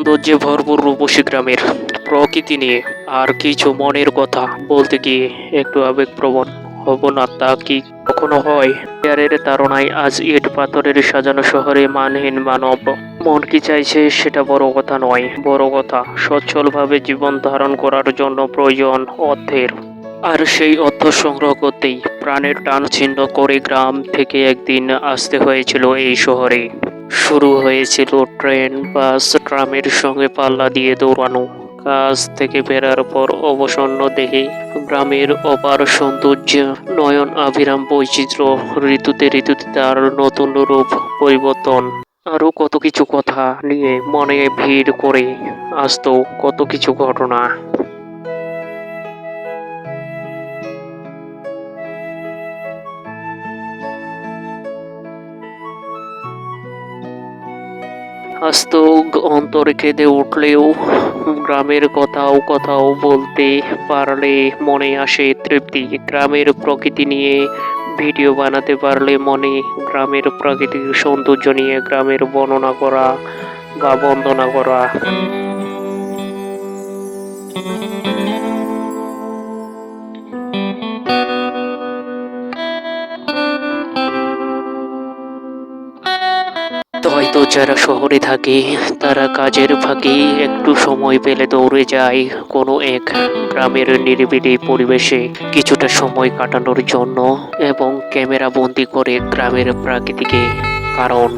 সৌন্দর্যে ভরপুর রূপসী গ্রামের প্রকৃতি নিয়ে আর কিছু মনের কথা বলতে গিয়ে একটু আবেগপ্রবণ হব না, তা কি কখনো হয়? পেয়ারের তাড়নায় আজ ইট পাথরের সাজানো শহরে মানহীন মানব। মন কি চাইছে সেটা বড় কথা নয়, বড় কথা সচ্ছলভাবে জীবন ধারণ করার জন্য প্রয়োজন অর্থের। আর সেই অর্থ সংগ্রহ করতেই প্রাণের টান ছিন্ন করে গ্রাম থেকে একদিন আসতে হয়েছিল এই শহরে। শুরু হয়েছিল ট্রেন, বাস, ট্রামের সঙ্গে পাল্লা দিয়ে দৌড়ানো। কাজ থেকে ফেরার পর অবসন্ন দেহে গ্রামের অপার সৌন্দর্য, নয়ন আভিরাম বৈচিত্র্য, ঋতুতে ঋতুতে তার নতুন রূপ পরিবর্তন। আরও কত কিছু কথা নিয়ে মনে ভিড় করে আসতো কত কিছু ঘটনা। আস্ত অন্তর কেঁদে উঠলেও গ্রামের কথাও কথাও বলতে পারলে মনে আসে তৃপ্তি। গ্রামের প্রকৃতি নিয়ে ভিডিও বানাতে পারলে মনে গ্রামের প্রাকৃতিক সৌন্দর্য নিয়ে গ্রামের বর্ণনা করা বা বন্দনা করা। যারা শহরে থাকে, তারা কাজের ফাঁকে একটু সময় পেলে দৌড়ে যায় কোনো এক গ্রামের নিরিবিলি পরিবেশে কিছুটা সময় কাটানোর জন্য এবং ক্যামেরা বন্দি করে গ্রামের প্রাকৃতিকে, কারণ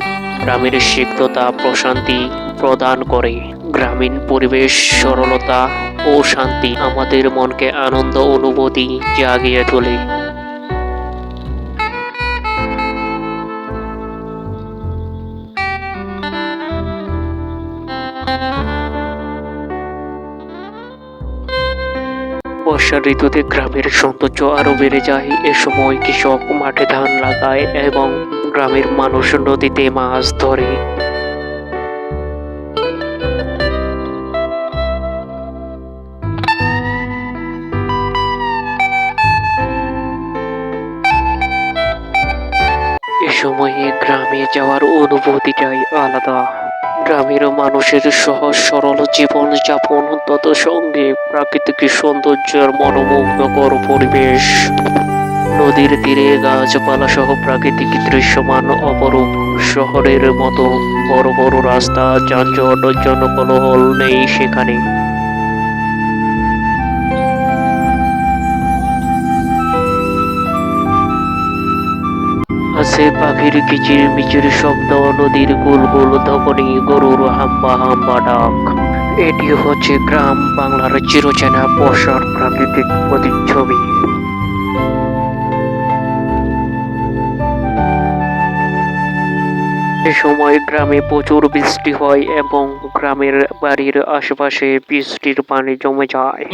গ্রামের সিদ্ধতা, প্রশান্তি প্রদান করে। গ্রামীণ পরিবেশ, সরলতা ও শান্তি আমাদের মনকে আনন্দ, অনুভূতি জাগিয়ে তোলে। বর্ষার ঋতুতে গ্রামের সৌন্দর্য আরও বেড়ে যায়। এ সময় কৃষক মাঠে ধান লাগায় এবং গ্রামের মানুষ নদীতে মাছ ধরে। সময়ে গ্রামে যাওয়ার অনুভূতিটাই আলাদা। গ্রামের মানুষের সহজ, সরল জীবন যাপন তত সঙ্গে প্রাকৃতিক সৌন্দর্যের মনোমুগ্ধকর পরিবেশ। নদীর তীরে গাছপালা সহ প্রাকৃতিক দৃশ্যমান অপরূপ শহরের মতো বড় বড় রাস্তা, যানজট, জনকলহল নেই সেখানে। আছে পাখির কিচির মিচির শব্দ, নদীর গুল গুল ধবনি, গরুর হাম্বা হাম্বা ডাক। এটি হচ্ছে গ্রাম বাংলার চিরচেনা বর্ষার প্রাকৃতিক প্রতিচ্ছবি। এ সময় গ্রামে প্রচুর বৃষ্টি হয় এবং গ্রামের বাড়ির আশেপাশে বৃষ্টির পানি জমে যায়।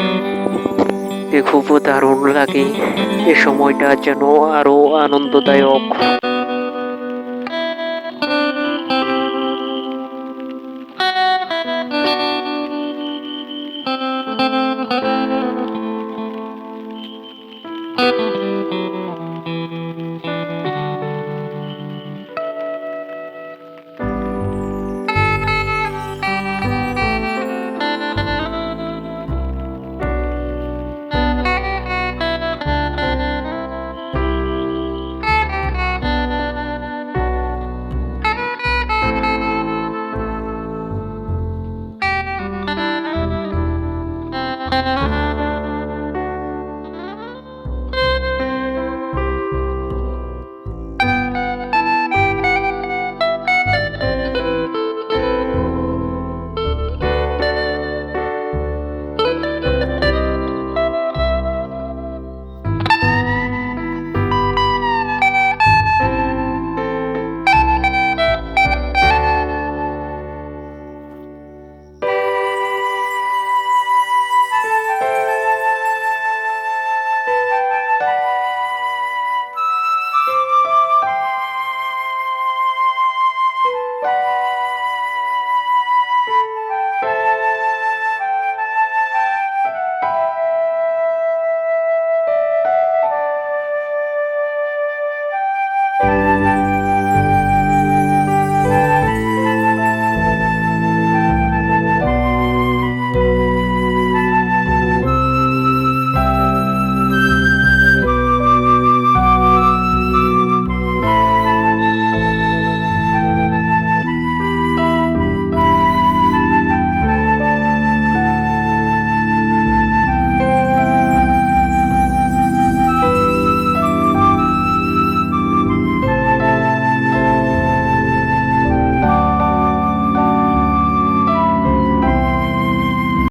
খুব দারুণ লাগে। এ সময়টা যেন আরও আনন্দদায়ক।